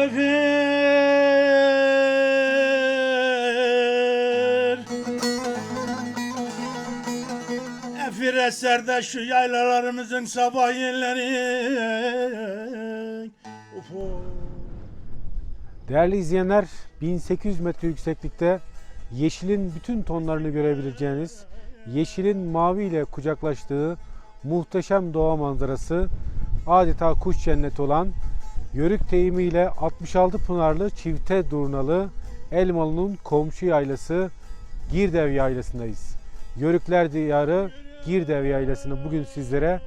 Efir Efir eserde şu yaylalarımızın sabahiyinleri Ufo. Değerli izleyenler 1800 metre yükseklikte yeşilin bütün tonlarını görebileceğiniz, yeşilin mavi ile kucaklaştığı muhteşem doğa manzarası adeta kuş cenneti olan Yörük deyimiyle 66 pınarlı çifte durnalı Elmalı'nın komşu yaylası Girdev yaylasındayız. Yörükler diyarı Girdev yaylasını bugün sizlere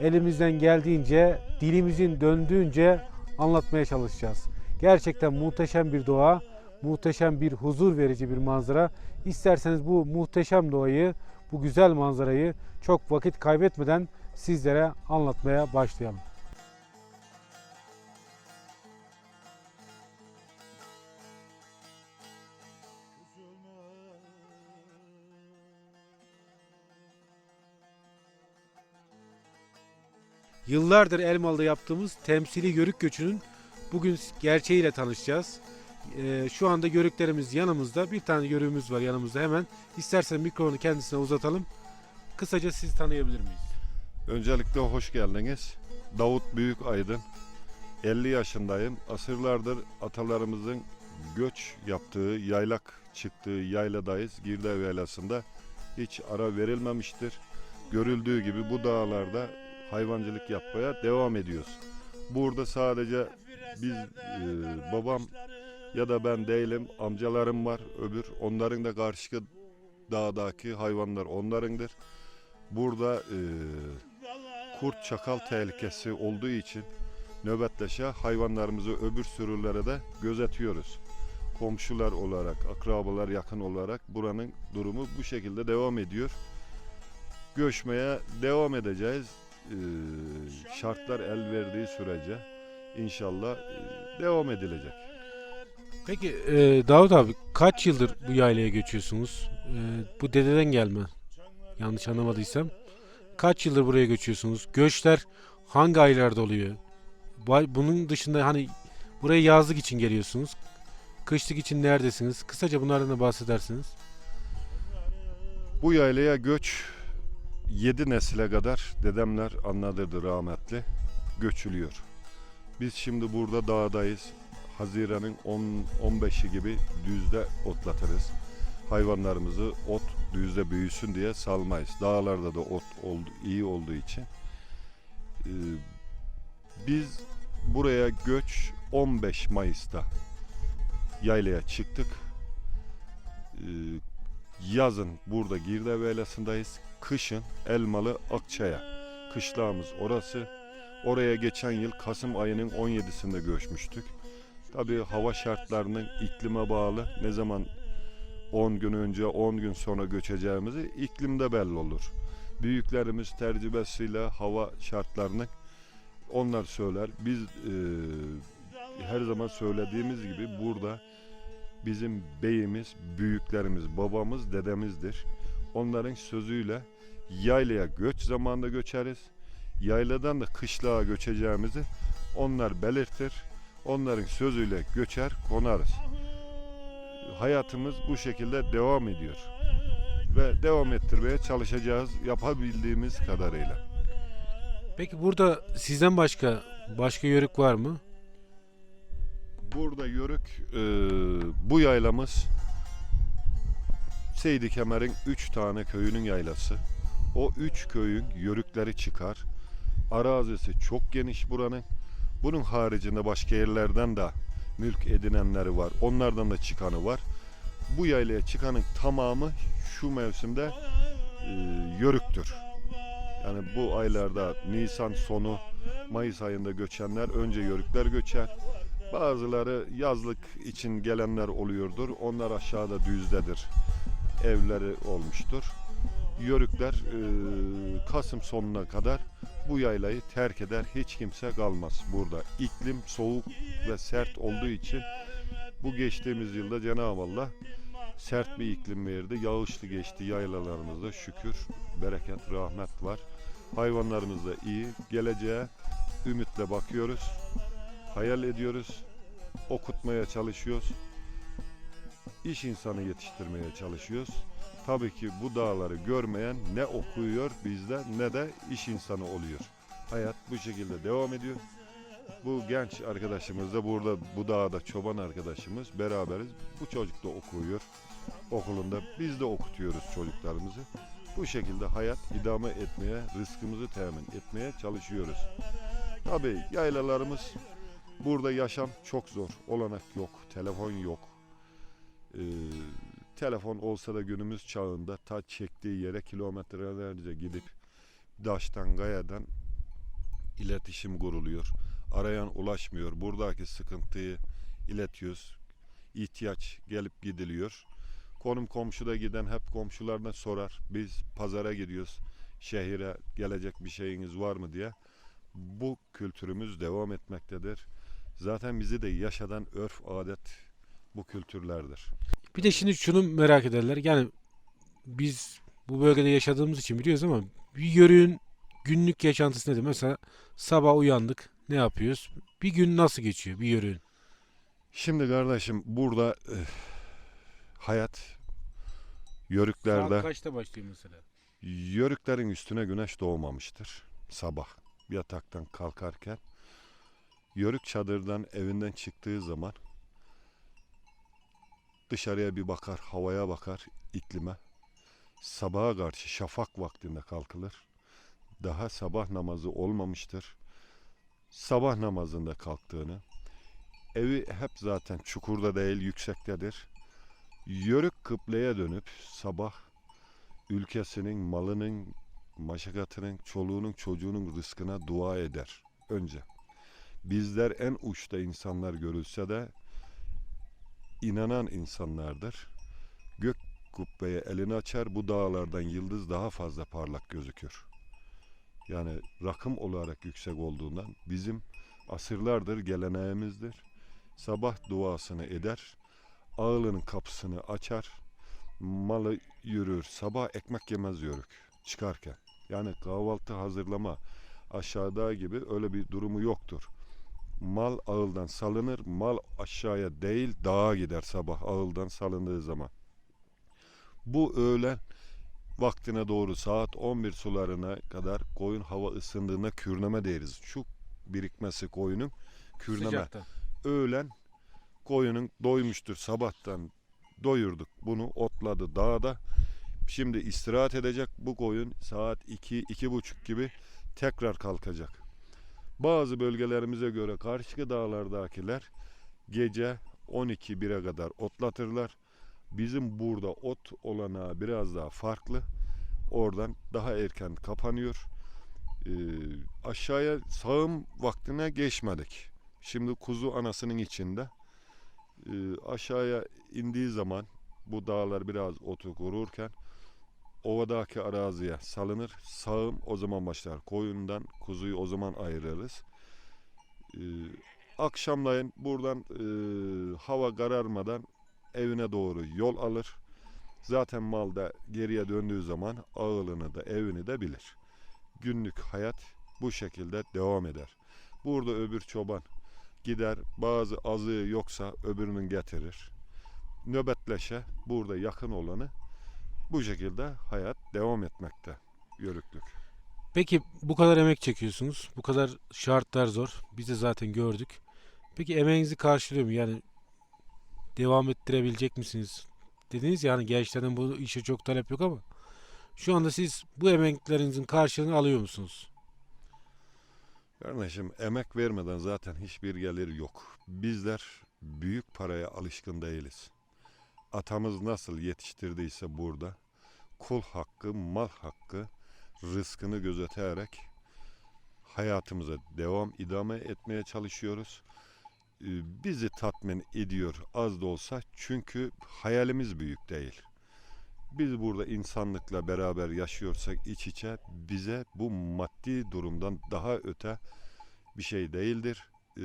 elimizden geldiğince, dilimizin döndüğünce anlatmaya çalışacağız. Gerçekten muhteşem bir doğa, muhteşem bir huzur verici bir manzara. İsterseniz bu muhteşem doğayı, bu güzel manzarayı çok vakit kaybetmeden sizlere anlatmaya başlayalım. Yıllardır Elmalı'da yaptığımız temsili yörük göçünün bugün gerçeğiyle tanışacağız. Ee, şu anda yörüklerimiz yanımızda. Bir tane yörüğümüz var yanımızda hemen. İstersen mikrofonu kendisine uzatalım. Kısaca sizi tanıyabilir miyiz? Öncelikle hoş geldiniz. Davut Büyük Aydın. 50 yaşındayım. Asırlardır atalarımızın göç yaptığı, yaylak çıktığı yayladayız. Girdev yaylasında hiç ara verilmemiştir. Görüldüğü gibi bu dağlarda hayvancılık yapmaya devam ediyoruz. Burada sadece biz, e, babam ya da ben değilim, amcalarım var öbür. Onların da karşı dağdaki hayvanlar onlarındır. Burada e, kurt çakal tehlikesi olduğu için nöbetleşe hayvanlarımızı öbür sürülere de gözetiyoruz. Komşular olarak, akrabalar yakın olarak buranın durumu bu şekilde devam ediyor. Göçmeye devam edeceğiz. Ee, şartlar el verdiği sürece inşallah e, devam edilecek. Peki e, Davut abi kaç yıldır bu yaylaya göçüyorsunuz? E, bu dededen gelme. Yanlış anlamadıysam. Kaç yıldır buraya göçüyorsunuz? Göçler hangi aylarda oluyor? Bu- Bunun dışında hani buraya yazlık için geliyorsunuz. Kışlık için neredesiniz? Kısaca bunlardan da bahsedersiniz. Bu yaylaya göç 7 nesile kadar dedemler anladırdı rahmetli göçülüyor. Biz şimdi burada dağdayız. Haziran'ın 10 15'i gibi düzde otlatırız. Hayvanlarımızı ot düzde büyüsün diye salmayız. Dağlarda da ot oldu, iyi olduğu için. Ee, biz buraya göç 15 Mayıs'ta yaylaya çıktık. Ee, yazın burada Girde Velası'ndayız. Kışın Elmalı Akçaya. Kışlağımız orası. Oraya geçen yıl Kasım ayının 17'sinde göçmüştük. Tabii hava şartlarının iklime bağlı. Ne zaman 10 gün önce 10 gün sonra göçeceğimizi iklimde belli olur. Büyüklerimiz tecrübesiyle hava şartlarını onlar söyler. Biz e, her zaman söylediğimiz gibi burada bizim beyimiz, büyüklerimiz, babamız, dedemizdir. Onların sözüyle yaylaya göç zamanında göçeriz. Yayladan da kışlığa göçeceğimizi onlar belirtir. Onların sözüyle göçer, konarız. Hayatımız bu şekilde devam ediyor. Ve devam ettirmeye çalışacağız yapabildiğimiz kadarıyla. Peki burada sizden başka başka yörük var mı? Burada yörük e, bu yaylamız Seydi Kemer'in 3 tane köyünün yaylası. O 3 köyün yörükleri çıkar. Arazisi çok geniş buranın. Bunun haricinde başka yerlerden de mülk edinenleri var. Onlardan da çıkanı var. Bu yaylaya çıkanın tamamı şu mevsimde e, yörüktür. Yani bu aylarda Nisan sonu Mayıs ayında göçenler önce yörükler göçer. Bazıları yazlık için gelenler oluyordur. Onlar aşağıda düzdedir. Evleri olmuştur. Yörükler e, Kasım sonuna kadar bu yaylayı terk eder. Hiç kimse kalmaz burada. İklim soğuk ve sert olduğu için bu geçtiğimiz yılda Cenab-ı Allah sert bir iklim verdi. Yağışlı geçti yaylalarımızda şükür, bereket, rahmet var. Hayvanlarımız da iyi. Geleceğe ümitle bakıyoruz. Hayal ediyoruz. okutmaya çalışıyoruz. İş insanı yetiştirmeye çalışıyoruz. Tabii ki bu dağları görmeyen ne okuyor bizde ne de iş insanı oluyor. Hayat bu şekilde devam ediyor. Bu genç arkadaşımız da burada bu dağda çoban arkadaşımız beraberiz. Bu çocuk da okuyor okulunda. Biz de okutuyoruz çocuklarımızı. Bu şekilde hayat idame etmeye, rızkımızı temin etmeye çalışıyoruz. Tabii yaylalarımız burada yaşam çok zor. Olanak yok, telefon yok. Ee, telefon olsa da günümüz çağında ta çektiği yere kilometrelerce gidip daştan, gayadan iletişim kuruluyor. Arayan ulaşmıyor. Buradaki sıkıntıyı iletiyoruz. İhtiyaç gelip gidiliyor. Konum komşuda giden hep komşularına sorar. Biz pazara gidiyoruz. Şehire gelecek bir şeyiniz var mı diye. Bu kültürümüz devam etmektedir. Zaten bizi de yaşadan örf adet bu kültürlerdir. Bir de şimdi şunu merak ederler. Yani biz bu bölgede yaşadığımız için biliyoruz ama bir yörüğün günlük yaşantısı nedir? Mesela sabah uyandık. Ne yapıyoruz? Bir gün nasıl geçiyor bir yörüğün? Şimdi kardeşim burada eh, hayat yörüklerde Saat kaçta başlıyor mesela? Yörüklerin üstüne güneş doğmamıştır. Sabah yataktan kalkarken yörük çadırdan evinden çıktığı zaman dışarıya bir bakar, havaya bakar, iklime. Sabaha karşı şafak vaktinde kalkılır. Daha sabah namazı olmamıştır. Sabah namazında kalktığını, evi hep zaten çukurda değil yüksektedir. Yörük kıbleye dönüp sabah ülkesinin, malının, maşakatının, çoluğunun, çocuğunun rızkına dua eder önce. Bizler en uçta insanlar görülse de inanan insanlardır. Gök kubbeye elini açar, bu dağlardan yıldız daha fazla parlak gözükür. Yani rakım olarak yüksek olduğundan bizim asırlardır geleneğimizdir. Sabah duasını eder, ağılının kapısını açar, malı yürür. Sabah ekmek yemez yörük çıkarken. Yani kahvaltı hazırlama aşağıda gibi öyle bir durumu yoktur. Mal ağıldan salınır. Mal aşağıya değil dağa gider sabah ağıldan salındığı zaman. Bu öğlen vaktine doğru saat 11 sularına kadar koyun hava ısındığında kürneme deriz. Şu birikmesi koyunun kürneme Sıcakta. öğlen koyunun doymuştur sabahtan doyurduk bunu otladı dağda şimdi istirahat edecek bu koyun saat 2 iki buçuk gibi tekrar kalkacak bazı bölgelerimize göre karşı dağlardakiler gece 12 1'e kadar otlatırlar. Bizim burada ot olanağı biraz daha farklı. Oradan daha erken kapanıyor. Ee, aşağıya sağım vaktine geçmedik. Şimdi kuzu anasının içinde. E, aşağıya indiği zaman bu dağlar biraz otu kururken ovadaki araziye salınır. Sağım o zaman başlar. Koyundan kuzuyu o zaman ayırırız. E, akşamlayın buradan e, hava kararmadan evine doğru yol alır. Zaten mal da geriye döndüğü zaman ağılını da evini de bilir. Günlük hayat bu şekilde devam eder. Burada öbür çoban gider bazı azığı yoksa öbürünün getirir. Nöbetleşe burada yakın olanı bu şekilde hayat devam etmekte. Yörüklük. Peki bu kadar emek çekiyorsunuz. Bu kadar şartlar zor. Biz de zaten gördük. Peki emeğinizi karşılıyor mu? Yani devam ettirebilecek misiniz? Dediniz ya hani gençlerden bu işe çok talep yok ama şu anda siz bu emeklerinizin karşılığını alıyor musunuz? Kardeşim emek vermeden zaten hiçbir gelir yok. Bizler büyük paraya alışkın değiliz. Atamız nasıl yetiştirdiyse burada kul hakkı, mal hakkı, rızkını gözeterek hayatımıza devam idame etmeye çalışıyoruz. Ee, Bizi tatmin ediyor az da olsa çünkü hayalimiz büyük değil. Biz burada insanlıkla beraber yaşıyorsak iç içe bize bu maddi durumdan daha öte bir şey değildir. Ee,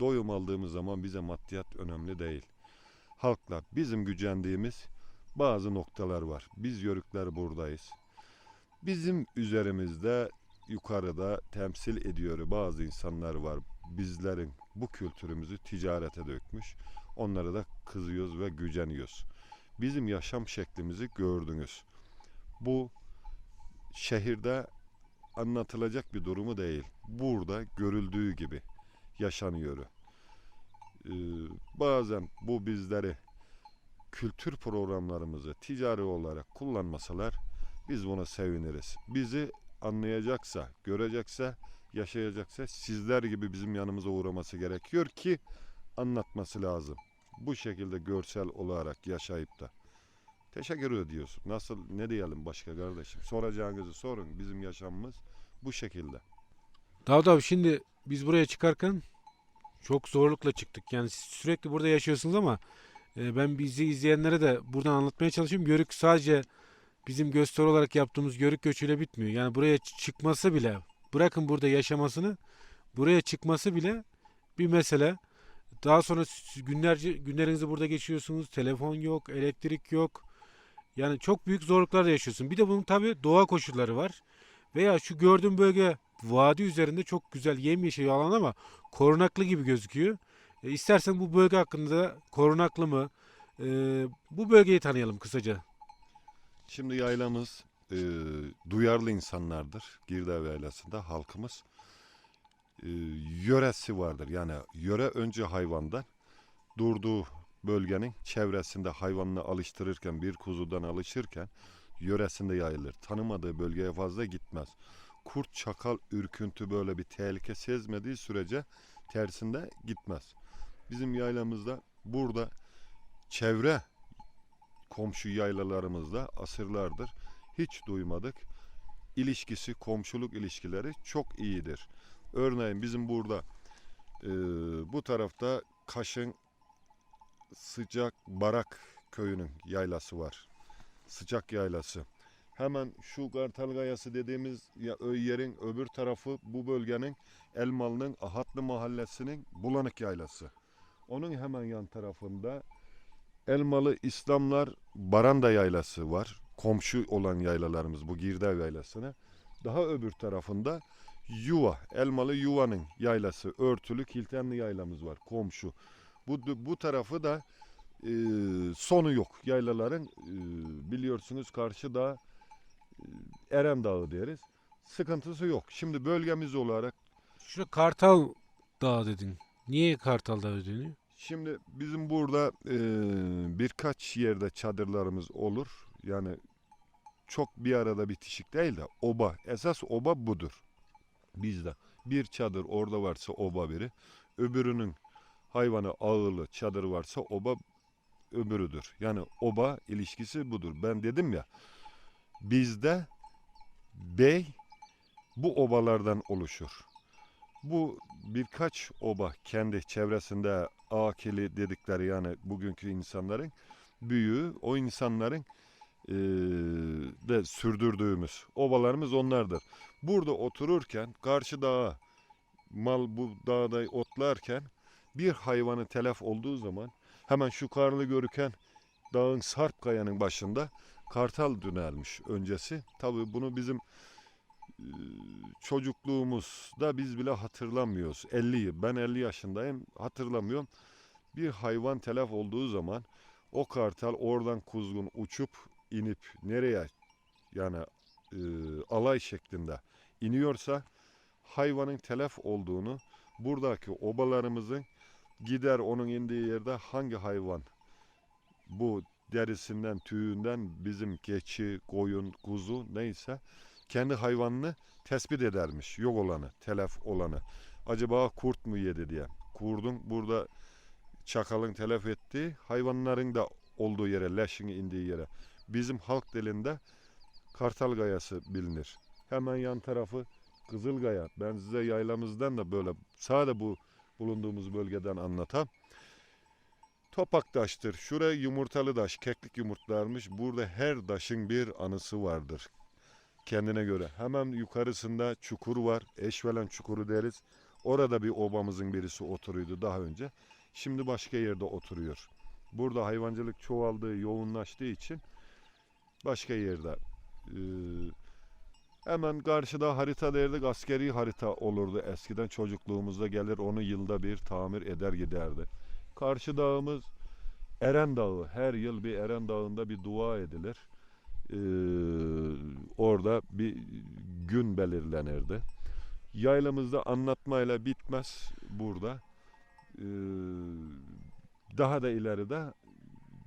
doyum aldığımız zaman bize maddiyat önemli değil. Halkla bizim gücendiğimiz bazı noktalar var. Biz yörükler buradayız. Bizim üzerimizde yukarıda temsil ediyor bazı insanlar var. Bizlerin bu kültürümüzü ticarete dökmüş. Onlara da kızıyoruz ve güceniyoruz. Bizim yaşam şeklimizi gördünüz. Bu şehirde anlatılacak bir durumu değil. Burada görüldüğü gibi yaşanıyor. Ee, bazen bu bizleri kültür programlarımızı ticari olarak kullanmasalar biz buna seviniriz. Bizi anlayacaksa, görecekse, yaşayacaksa sizler gibi bizim yanımıza uğraması gerekiyor ki anlatması lazım. Bu şekilde görsel olarak yaşayıp da. Teşekkür ediyoruz. Nasıl ne diyelim başka kardeşim? Soracağınızı sorun. Bizim yaşamımız bu şekilde. Davut abi şimdi biz buraya çıkarken çok zorlukla çıktık. Yani siz sürekli burada yaşıyorsunuz ama e, ben bizi izleyenlere de buradan anlatmaya çalışıyorum. Yörük sadece bizim gösteri olarak yaptığımız yörük göçüyle bitmiyor. Yani buraya çıkması bile bırakın burada yaşamasını buraya çıkması bile bir mesele. Daha sonra günlerce günlerinizi burada geçiyorsunuz. Telefon yok, elektrik yok. Yani çok büyük zorluklar yaşıyorsun. Bir de bunun tabii doğa koşulları var. Veya şu gördüğün bölge vadi üzerinde çok güzel yemyeşil alan ama korunaklı gibi gözüküyor. E, istersen bu bölge hakkında korunaklı mı? E, bu bölgeyi tanıyalım kısaca. Şimdi yaylamız e, duyarlı insanlardır. Girdağ yaylasında halkımız. E, yöresi vardır. Yani yöre önce hayvandan durduğu bölgenin çevresinde hayvanını alıştırırken bir kuzudan alışırken yöresinde yayılır. Tanımadığı bölgeye fazla gitmez. Kurt, çakal, ürküntü böyle bir tehlike sezmediği sürece tersinde gitmez. Bizim yaylamızda burada çevre komşu yaylalarımızda asırlardır hiç duymadık. İlişkisi, komşuluk ilişkileri çok iyidir. Örneğin bizim burada e, bu tarafta Kaş'ın sıcak Barak köyünün yaylası var. Sıcak yaylası. Hemen şu Kartal Gayası dediğimiz yerin öbür tarafı bu bölgenin Elmalı'nın Ahatlı mahallesinin Bulanık yaylası. Onun hemen yan tarafında Elmalı İslamlar Baranda yaylası var. Komşu olan yaylalarımız bu Girdağ yaylasına. Daha öbür tarafında Yuva, Elmalı Yuva'nın yaylası, örtülü Kiltenli yaylamız var komşu. Bu bu tarafı da e, sonu yok yaylaların e, biliyorsunuz karşıda e, Eren Dağı deriz. Sıkıntısı yok. Şimdi bölgemiz olarak Şurada Kartal Dağı dedin. Niye Kartal Dağı deniyor? Şimdi bizim burada e, birkaç yerde çadırlarımız olur. Yani çok bir arada bitişik değil de oba. Esas oba budur. Bizde. Bir çadır orada varsa oba biri. Öbürünün hayvanı ağırlı çadır varsa oba öbürüdür. Yani oba ilişkisi budur. Ben dedim ya bizde bey bu obalardan oluşur. Bu birkaç oba kendi çevresinde akili dedikleri yani bugünkü insanların büyüğü o insanların eee, de sürdürdüğümüz obalarımız onlardır. Burada otururken karşı dağa mal bu dağda otlarken bir hayvanı telef olduğu zaman hemen şu karlı görüken dağın sarp kayanın başında kartal dünelmiş öncesi. Tabii bunu bizim eee, çocukluğumuzda biz bile hatırlamıyoruz. 50 yıl. Ben 50 yaşındayım. Hatırlamıyorum. Bir hayvan telef olduğu zaman o kartal oradan kuzgun uçup inip nereye yani eee, alay şeklinde iniyorsa hayvanın telef olduğunu buradaki obalarımızın gider onun indiği yerde hangi hayvan bu derisinden, tüyünden bizim keçi, koyun, kuzu neyse kendi hayvanını tespit edermiş. Yok olanı, telef olanı. Acaba kurt mu yedi diye. Kurdun burada çakalın telef ettiği hayvanların da olduğu yere, leşin indiği yere. Bizim halk dilinde Kartal Gayası bilinir. Hemen yan tarafı Kızılgaya. Ben size yaylamızdan da böyle sade bu bulunduğumuz bölgeden anlatam. Topak taştır. Şuraya yumurtalı taş, keklik yumurtlarmış. Burada her taşın bir anısı vardır. Kendine göre. Hemen yukarısında çukur var. Eşvelen çukuru deriz. Orada bir obamızın birisi oturuyordu daha önce. Şimdi başka yerde oturuyor. Burada hayvancılık çoğaldığı, yoğunlaştığı için başka yerde. Ee, Hemen karşıda harita derdik askeri harita olurdu eskiden çocukluğumuzda gelir onu yılda bir tamir eder giderdi. Karşı dağımız Eren Dağı her yıl bir Eren Dağı'nda bir dua edilir. Ee, orada bir gün belirlenirdi. Yaylamızda anlatmayla bitmez burada. Ee, daha da ileride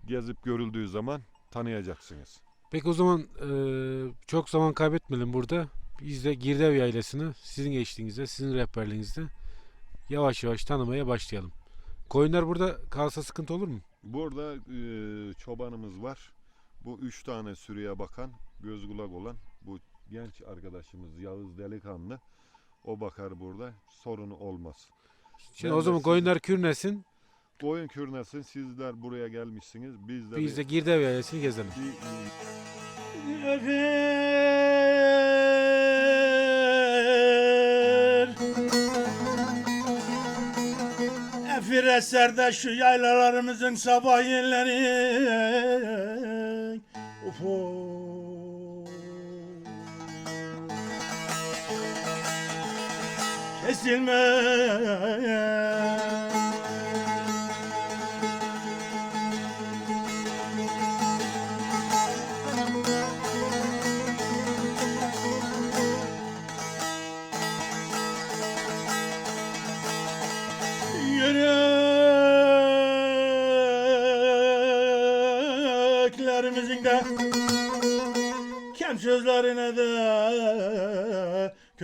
gezip görüldüğü zaman tanıyacaksınız. Peki o zaman e, çok zaman kaybetmeyelim burada. Biz de Girdev Yaylası'nı sizin eşliğinizde, sizin rehberliğinizde yavaş yavaş tanımaya başlayalım. Koyunlar burada kalsa sıkıntı olur mu? Burada e, çobanımız var. Bu üç tane sürüye bakan, göz kulak olan bu genç arkadaşımız Yağız Delikanlı. O bakar burada. Sorunu olmaz. Şimdi Ben o zaman koyunlar kürnesin. Koyun kürnesin. Sizler buraya gelmişsiniz. Biz de, Biz de Girdev Yaylası'nı gezelim. bir- Efir Efir eserde şu yaylalarımızın sabahiyinleri Ufo Kesilmez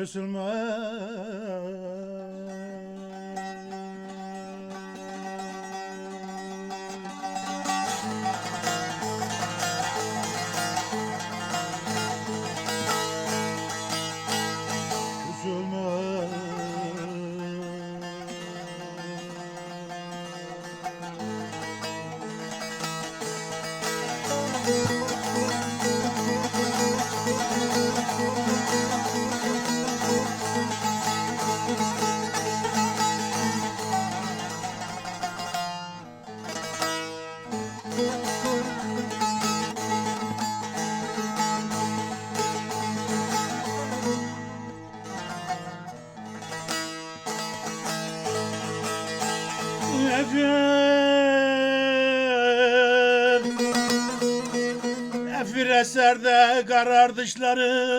de Efir Efir eserde karar dışları